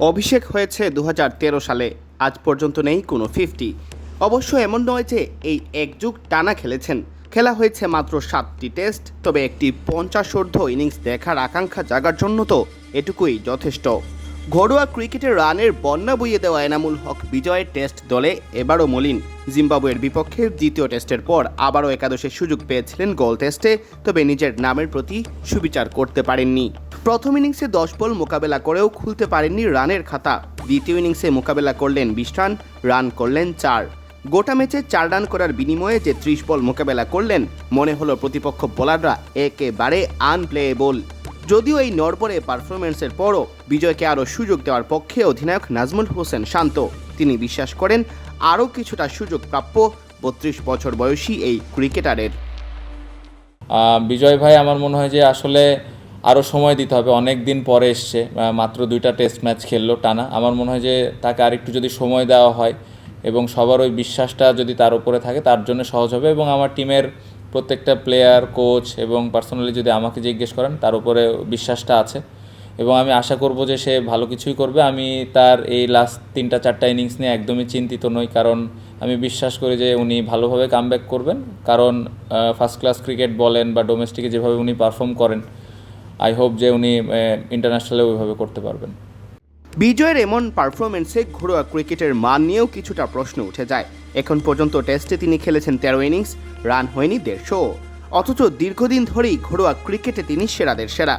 অভিষেক হয়েছে দু হাজার তেরো সালে। আজ পর্যন্ত নেই কোনো ফিফটি অবশ্য এমন নয় যে এই একযুগ টানা খেলেছেন। খেলা হয়েছে মাত্র সাতটি টেস্ট, তবে একটি পঞ্চাশোর্ধ ইনিংস দেখার আকাঙ্ক্ষা জাগার জন্য তো এটুকুই যথেষ্ট। ঘরোয়া ক্রিকেটে রানের বন্যা বইয়ে দেওয়া এনামুল হক বিজয়ের টেস্ট দলে এবারও মলিন। জিম্বাবুয়ের বিপক্ষে দ্বিতীয় টেস্টের পর আবারও একাদশের সুযোগ পেয়েছিলেন গোল টেস্টে, তবে নিজের নামের প্রতি সুবিচার করতে পারেননি। প্রথম ইনিংসে দশ বল মোকাবেলা করেও খুলতে পারেননি রানের খাতা। দ্বিতীয় ইনিংসে মোকাবেলা করলেন বিশ রান রান করলেন চার। গোটা ম্যাচে চার রান করার বিনিময়ে যে ত্রিশ বল মোকাবেলা করলেন, মনে হলো প্রতিপক্ষ বোলাররা একেবারে আনপ্লেয়েবল যদিও এই নড়বড়ে পারফরমেন্সের পরও বিজয়কে আরও সুযোগ দেওয়ার পক্ষে অধিনায়ক নাজমুল হোসেন শান্ত। তিনি বিশ্বাস করেন, আরও কিছুটা সুযোগ প্রাপ্য বত্রিশ বছর বয়সী এই ক্রিকেটারের। বিজয় ভাই, আমার মনে হয় যে আসলে আরও সময় দিতে হবে। অনেক দিন পরে এসছে মাত্র দুইটা টেস্ট ম্যাচ খেললো টানা। আমার মনে হয় যে তাকে আরেকটু যদি সময় দেওয়া হয় এবং সবার ওই বিশ্বাসটা যদি তার উপরে থাকে, তার জন্য সহজ হবে এবং আমার টিমের প্রত্যেকটা প্লেয়ার কোচ এবং পার্সোনালি যদি আমাকে জিজ্ঞেস করেন, তার উপরে বিশ্বাসটা আছে। এবং আমি আশা করব যে সে ভালো কিছুই করবে। আমি তার এই লাস্ট তিনটা, চারটা ইনিংস নিয়ে একদমই চিন্তিত নই, কারণ আমি বিশ্বাস করি যে উনি ভালোভাবে কামব্যাক করবেন। কারণ ফার্স্ট ক্লাস ক্রিকেট বলেন বা ডোমেস্টিকে যেভাবে উনি পারফর্ম করেন আই হোপ যে উনি ইন্টারন্যাশনালে ওইভাবে করতে পারবেন। বিজয়ের এমন পারফরমেন্সে ঘরোয়া ক্রিকেটের মান নিয়েও কিছুটা প্রশ্ন উঠে যায়। এখন পর্যন্ত টেস্টে তিনি খেলেছেন তেরো ইনিংস রান হয়নি দেড়শো। অথচ দীর্ঘদিন ধরেই ঘরোয়া ক্রিকেটে তিনি সেরাদের সেরা।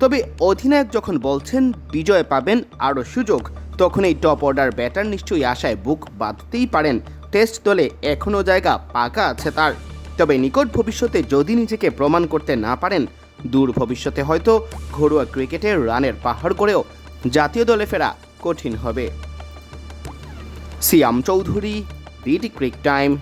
তবে অধিনায়ক যখন বলছেন বিজয় পাবেন আরও সুযোগ, তখন এই টপ অর্ডার ব্যাটার নিশ্চয়ই আশায় বুক বাঁধতেই পারেন। টেস্ট দলে এখনও জায়গা পাকা আছে তার। তবে নিকট ভবিষ্যতে যদি নিজেকে প্রমাণ করতে না পারেন দূর ভবিষ্যতে হয়তো ঘরোয়া ক্রিকেটে রানের পাহাড় করেও জাতীয় দলে ফেরা কঠিন হবে। সিয়াম চৌধুরী বিটি ক্রিক টাইম